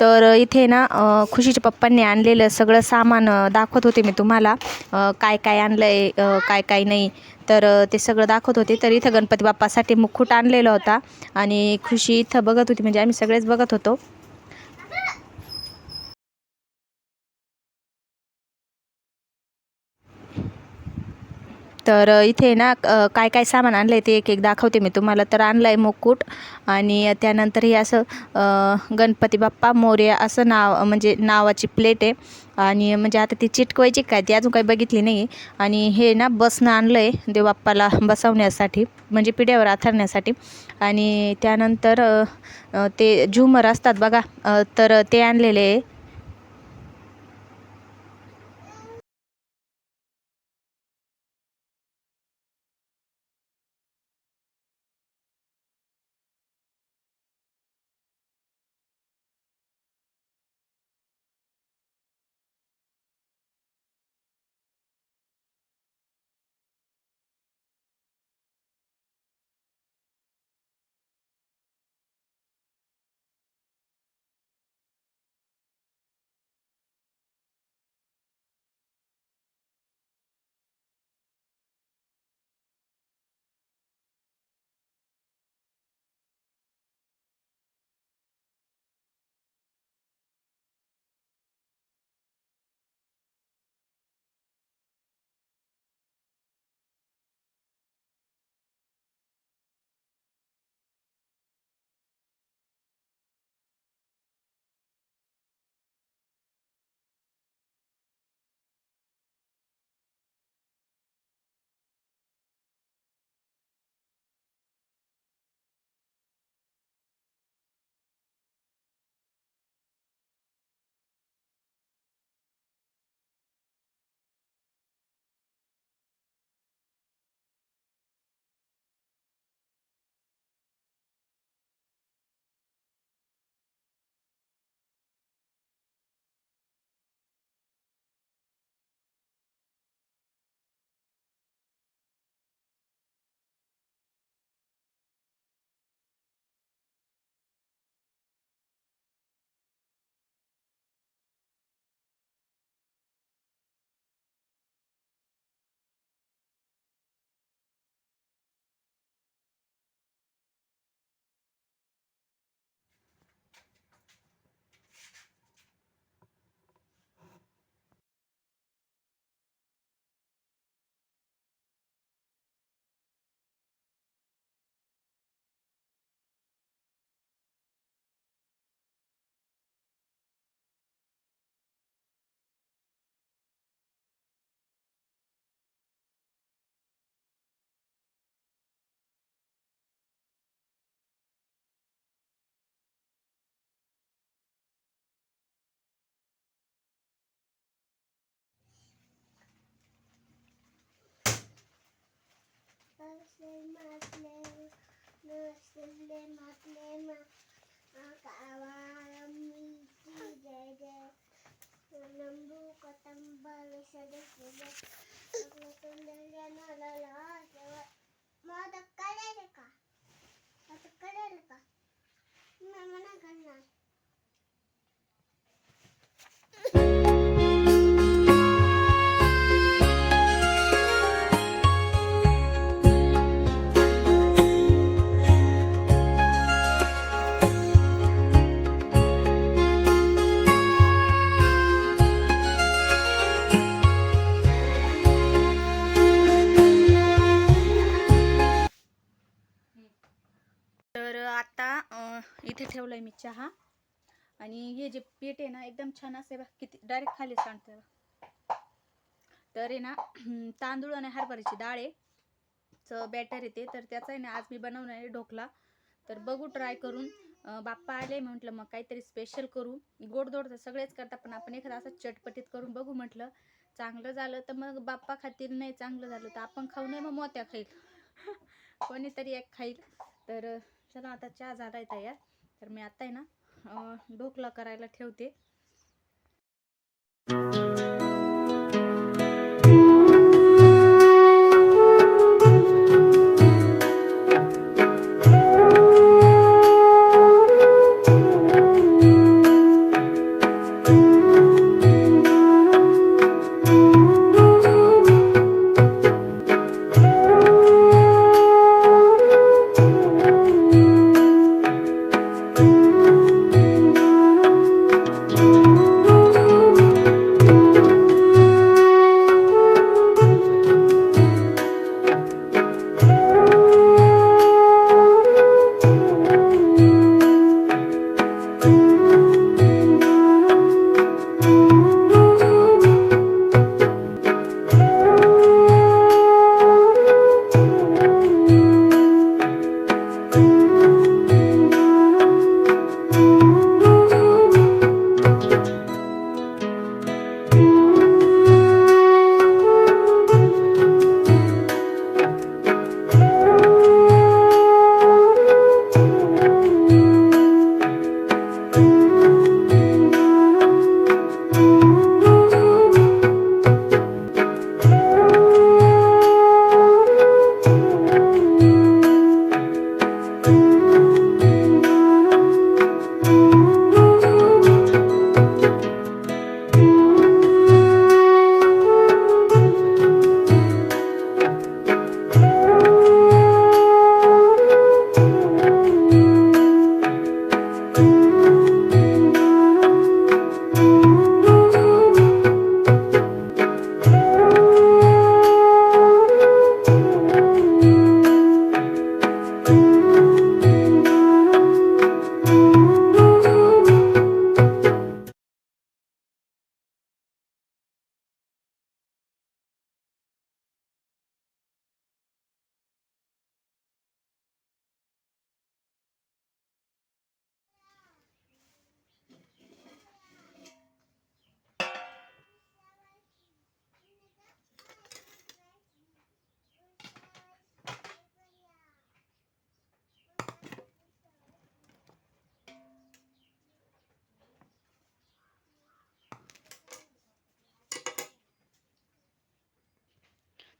तर इथे ना खुशीच्या पप्पांनी आणलेलं सगळं सामान दाखवत होते मी तुम्हाला. काय काय आणलं आहे काय काय नाही तर ते सगळं दाखवत होते. तर इथं गणपती बाप्पासाठी मुखूट आणलेला होता. आणि खुशी इथं बघत होती म्हणजे आम्ही सगळेच बघत होतो. तर इथे ना काय काय सामान आणलं आहे ते एक एक दाखवते मी तुम्हाला. तर आणलं आहे मुकुट आणि त्यानंतर हे असं गणपती बाप्पा मोर्या असं नाव म्हणजे नावाची प्लेट आहे. आणि म्हणजे आता ती चिटकवायची काय ती अजून काही बघितली नाही आणि हे ना बसनं आणलं आहे देवबाप्पाला बसवण्यासाठी म्हणजे पिढ्यावर आथरण्यासाठी. आणि त्यानंतर ते झुमर असतात बघा. तर ते आणलेले आहे. ಮಕ್ಕಳೇ चहा. आणि हे जे पीठ आहे ना एकदम छान असे बघ किती डायरेक्ट खाली सांडते तर आहे ना तांदूळ आणि हरभऱ्याची डाळ आहे. चं बॅटर येते तर त्याचा आहे ना आज मी बनवणार आहे ढोकला. तर बघू ट्राय करून बाप्पा आले म्हटलं मग काहीतरी स्पेशल करू. गोडधोड तर सगळेच करतात पण आपण एखादा असं चटपटीत करून बघू म्हटलं. चांगलं झालं तर मग बाप्पा खातील नाही चांगलं झालं तर आपण खाऊ नये मग मोत्या खाईल. कोणीतरी एक खाईल. तर चला आता चहा झाला आहे तयार. तर मी आता आहे ना ढोकला करायला ठेवते.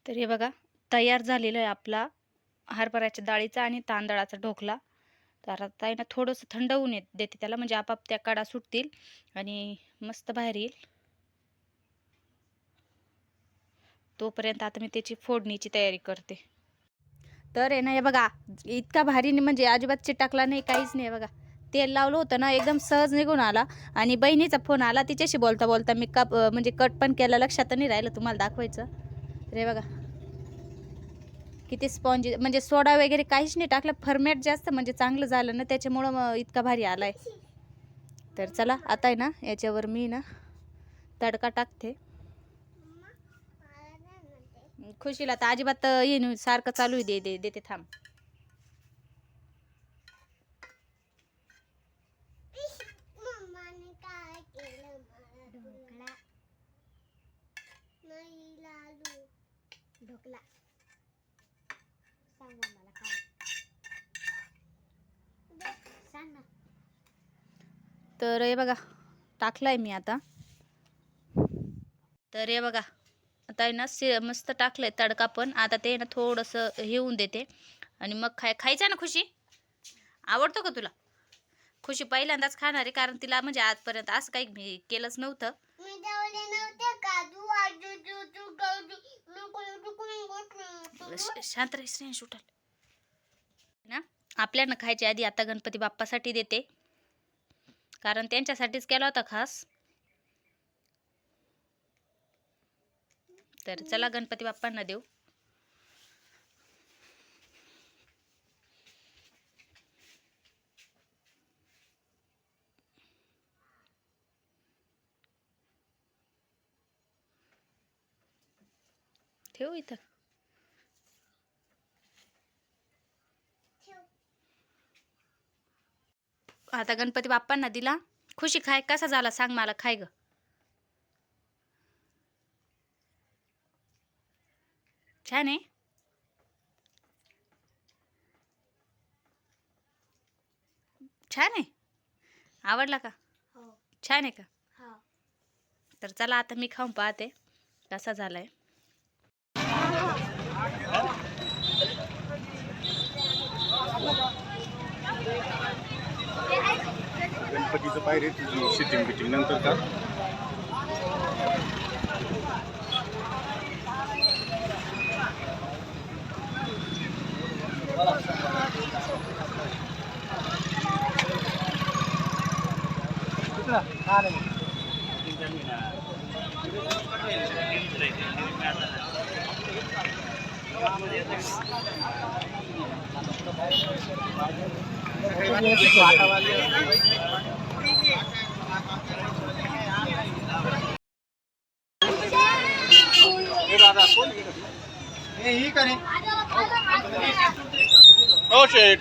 तर हे बघा तयार झालेलं आहे आपला हरभऱ्याच्या डाळीचा आणि तांदळाचा ढोकला. तर आता आहे ना थोडंसं थंड होऊन येत देते त्याला म्हणजे आपाप त्या कडा सुटतील आणि मस्त बाहेर येईल. तोपर्यंत आता मी त्याची फोडणीची तयारी करते. तर आहे ना हे बघा इतका भारी नाही म्हणजे अजिबात चिटाकला नाही काहीच नाही बघा. तेल लावलं होतं ना एकदम सहज निघून आला आणि बहिणीचा फोन आला तिच्याशी बोलता बोलता मी कप म्हणजे कट पण केला लक्षात नाही राहिलं तुम्हाला दाखवायचं. तर बघा किती स्पॉन्जी म्हणजे सोडा वगैरे काहीच नाही टाकलं. फर्मेट जास्त म्हणजे चांगलं झालं ना त्याच्यामुळं मग इतका भारी आला आहे तर चला आता आहे ना याच्यावर मी ना तडका टाकते. खुशीला तर अजिबात येईन सारखं चालू आहे दे दे देते थांब मम्माने काय केलं मला ढोकळा नाही लाडू ढोकळा सांग मला काय सांग ना तर हे बघा टाकलाय मी आता. तर हे बघा आता आहे ना से मस्त टाकलंय तडका पण. आता ते ना थोडंसं हे होऊन देते. आणि मग खाय खायचं ना खुशी? आवडतो का तुला? खुशी पहिल्यांदाच खाणार आहे कारण तिला म्हणजे आजपर्यंत असं काही मी केलंच नव्हतं. शांत राही श्रेयश उठाल. ना आपल्यानं खायच्या आधी आता गणपती बाप्पासाठी देते. कारण त्यांच्यासाठीच केला होता खास. तर चला गणपती बाप्पांना देऊ. ठेवू इथं? आता गणपती बाप्पांना दिला. खुशी खाय कसा झाला सांग मला खाय ग. छान आहे. छान आहे. आवडला का? हो. छान आहे का? हो. तर चला आता मी खाऊन पाहते कसा झालाय. पायरी तुझी सिटिंग बिटिंग नंतर का Oh shit.